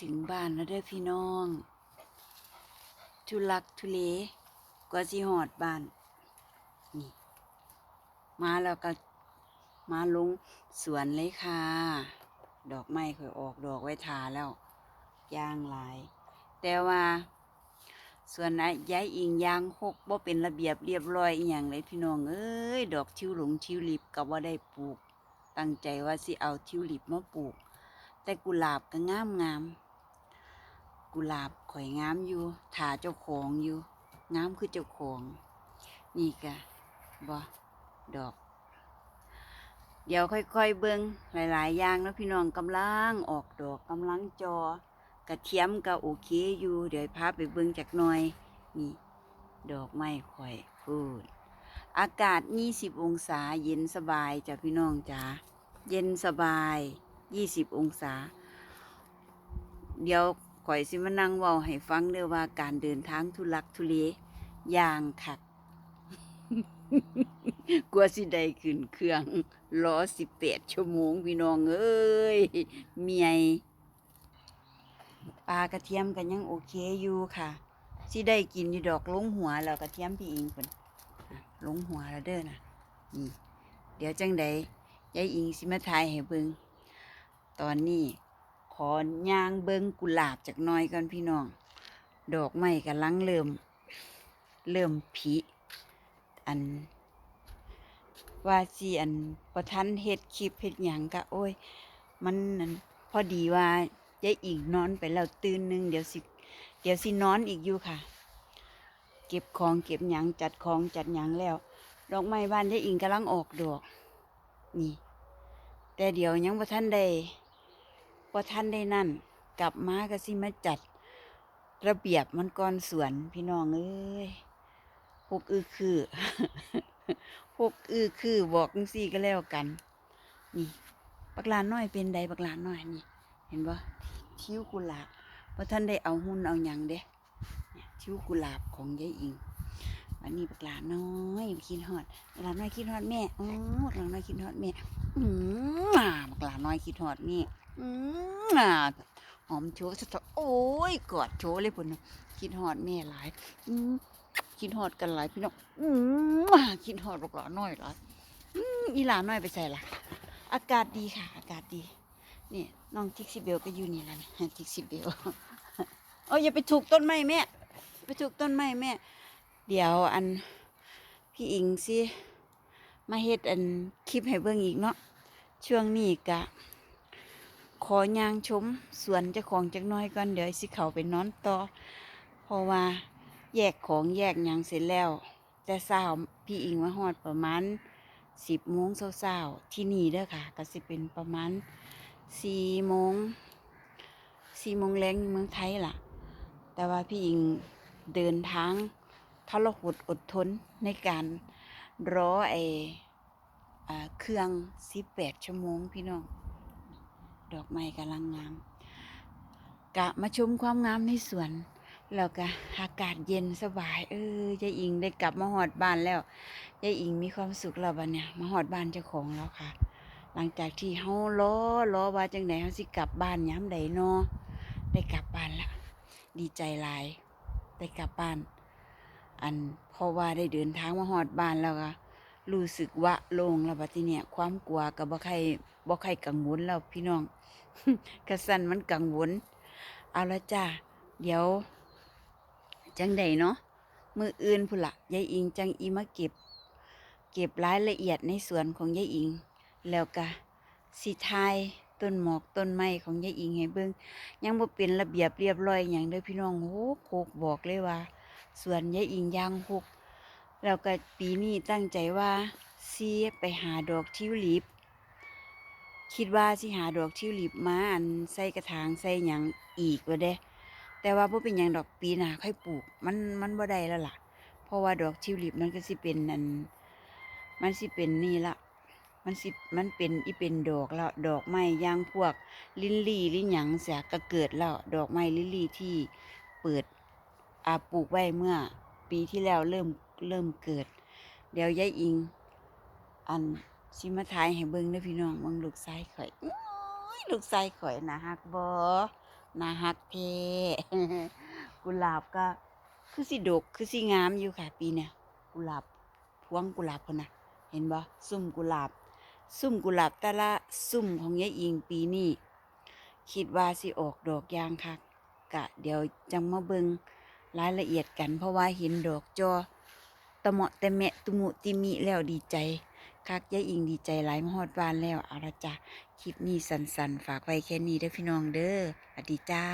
ถึงบ้านแล้วเด้อพี่น้องทุลักทุเลกว่าสิหอดบ้าน นี่ มาแล้วก็มาลงสวนเลยค่ะ ดอกไม้ค่อยออกดอกไว้ทาแล้วย่างหลาย แต่ว่าส่วนนะย้ายอิงยางหกบ่เป็นระเบียบเรียบร้อยอย่างเลยพี่น้องเอ้ยดอกทิวหลงทิวลิปก็บ่ได้ปลูก ตั้งใจว่าสิเอาทิวลิปมาปลูก แต่กุหลาบก็งามงาม กุหลาบข่อยงามอยู่ถาเจ้าของอยู่งามคือเจ้าของ นี่กะบ่ดอก เดี๋ยวค่อยๆเบิ่งหลาย ๆ อย่างแล้วพี่น้องกำลังออกดอกกำลังจอกระเทียมก็โอเคอยู่ เดี๋ยวพาไปเบิ่งจักหน่อยนี่ดอกไม้ข่อยพูด อากาศ 20 องศาเย็นสบายจ้ะพี่น้องจ้าเย็นสบาย 20 องศา เดี๋ยว ข่อยสิมานั่งเว้าให้ฟังเด้อว่าการเดินทางทุลักทุเลอย่างคักกลัวสิได้ขึ้นเครื่องรอ18ชั่วโมงพี่น้องเอ้ยเมียปลากระเทียมกันยังโอเคอยู่ค่ะสิได้กินอยู่ดอกลงหัวแล้วกระเทียมพี่อิงเพิ่นลงหัวแล้วเด้อนะนี่เดี๋ยวจังใดยายอิงสิมาทายให้เบิงตอนนี้ ขอย่างเบิงกุหลาบจากน้อยก่อนพี่น้อง ดอกไม้กำลังเริ่ม เริ่มผลิอัน ว่าสิอันประทันเฮ็ดคลิปเฮ็ดหยังกะโอ้ย มันนั่นพอดีว่ายายอิงนอนไปแล้วตื่นหนึงเดี๋ยวสิ เดี๋ยวสินอนอีกอยู่ค่ะ เก็บของเก็บหยังจัดของจัดหยังแล้ว ดอกไม้บ้านยายอิงกำลังออกดอก นี่ แต่เดี๋ยวยังบ่ทันได้ บ่ทันได้นั่น กลับมาก็สิมาจัด ระเบียบมันก่อนสวน พี่น้องเอ้ยพวกอือคือพวกอือคือบอกจังซี่ก็แล้วกัน นี่บักลานน้อยเป็นใดบักลานน้อยนี่ เห็นบ่ทิวกุหลาบบ่ทันได้เอาหุ่นเอาหยังเด้ทิวกุหลาบของยายอิงวันนี้บักลานน้อยคิดฮอดบักลานน้อยคิดฮอดแม่อ๋อบักลานน้อยคิดฮอดแม่อืมบักลานน้อยคิดฮอดแม่ อืมอ่าหอมโชว์สะทอโอ้ยกอดโชว์เลยพุ่นคิดฮอดแม่หลายอืมคิดฮอดกันหลายพี่น้องอืมอ่าคิดฮอดบักหลานน้อยหลายอืมอีหลานน้อยไปใส่ละอากาศดีค่ะ อากาศดีนี่น้องทิกซิเบลก็อยู่นี่แล้วนี่ทิกซิเบลเอาอย่าไปถูกต้นไม้แม่ไปถูกต้นไม้แม่ เดี๋ยวอันพี่อิงสิมาเฮ็ดอันคลิปให้เบิ่งอีกเนาะช่วงนี้กะ ขอย่างชมสวนเจ้าของจักน้อยก่อนเดี๋ยวสิเขาไปนอนต่อเพราะว่าแยกของแยกยังเสร็จแล้ว แต่เช้าพี่อิงมาฮอดประมาณสิบโมงเช้าๆที่นี่เด้อค่ะ ก็สิเป็นประมาณสี่โมงสี่โมงแรงเมืองไทยล่ะ แต่ว่าพี่อิงเดินทางทรหดอดทนในการรอไอ,อเครื่องสิบแปดชั่วโมงพี่น้อง ดอกไม้กำลังงามกะมาชมความงามในสวนแล้วก็อากาศเย็นสบาย เออยายอิงได้กลับมาหอดบ้านแล้วยายอิงมีความสุขแล้วบัดเนี่ยมาหอดบ้านเจ้าของแล้วค่ะ หลังจากที่เฮารอรอว่าจังไหนเฮาสิกลับบ้านย้ำใดเนาะได้กลับบ้านแล้วดีใจหลายได้กลับบ้าน อันเพราะว่าได้เดินทางมาหอดบ้านแล้วก็รู้สึกว่าโล่งแล้วบัดทีเนี่ยความกลัวกับบ่ใคร บ่ใครกังวลแล้วพี่น้องกระสันมันกังวล เอาละจ้าเดี๋ยว จังใดเนาะมืออื่นพุ่นละยายอิงจังอีมาเก็บ เก็บรายละเอียดในสวนของยายอิง แล้วก็สิทายต้นหมอกต้นไม้ของยายอิงให้เบิ่งยังบ่เป็นระเบียบเรียบร้อยอย่างเด้อพี่น้องโหโคกบอกเลยว่าสวนยายอิงยางหกแล้วก็ปีนี้ตั้งใจว่าซีไปหาดอกทิวลิป คิดว่าสิหาดอกทิวลิปมาอันใส่กระถางใส่หยังอีกว่าเด้ แต่ว่าบ่เป็นหยังดอกปีหน้าค่อยปลูก มันมันบ่ได้แล้วล่ะ เพราะว่าดอกทิวลิปมันก็สิเป็นอัน มันสิเป็นนี่ละมันสิมันเป็นอีเป็นดอกแล้วดอกไม้อยางพวก ลินลี่ลิหยังเสียก็เกิดแล้วดอกไม้ลินลี่ที่เปิดอาปลูกไว้เมื่อ ปีที่แล้วเริ่มเริ่มเกิด เดี๋ยวยายอิง อัน สิมาทายให้เบิ่งเด้อพี่น้องเบิ่งลูกชายข่อยลูกชายข่อยนะฮักบ่นาฮักเท่กุหลาบก็ คือสิดกคือสิงามอยู่ค่ะ ปีเนี้ยกุหลาบพวงกุหลาบคนน่ะ เห็นบ่ซุ่มกุหลาบ ซุ่มกุหลาบแต่ละซุ่มของยายอิงปีนี้คิดว่าสิออกดอกยางคักกะ เดี๋ยวจังมาเบิงรายละเอียดกัน เพราะว่าเห็นดอกจอตะเหมาะแต่แมะตุมุติมิแล้วดีใจ คักยายอิงดีใจหลายมหอดบ้านแล้วเอาละจ้ะคลิปนี้สันๆ ฝากไว้แค่นี้เด้อพี่น้องเด้อสวัสดีจ้า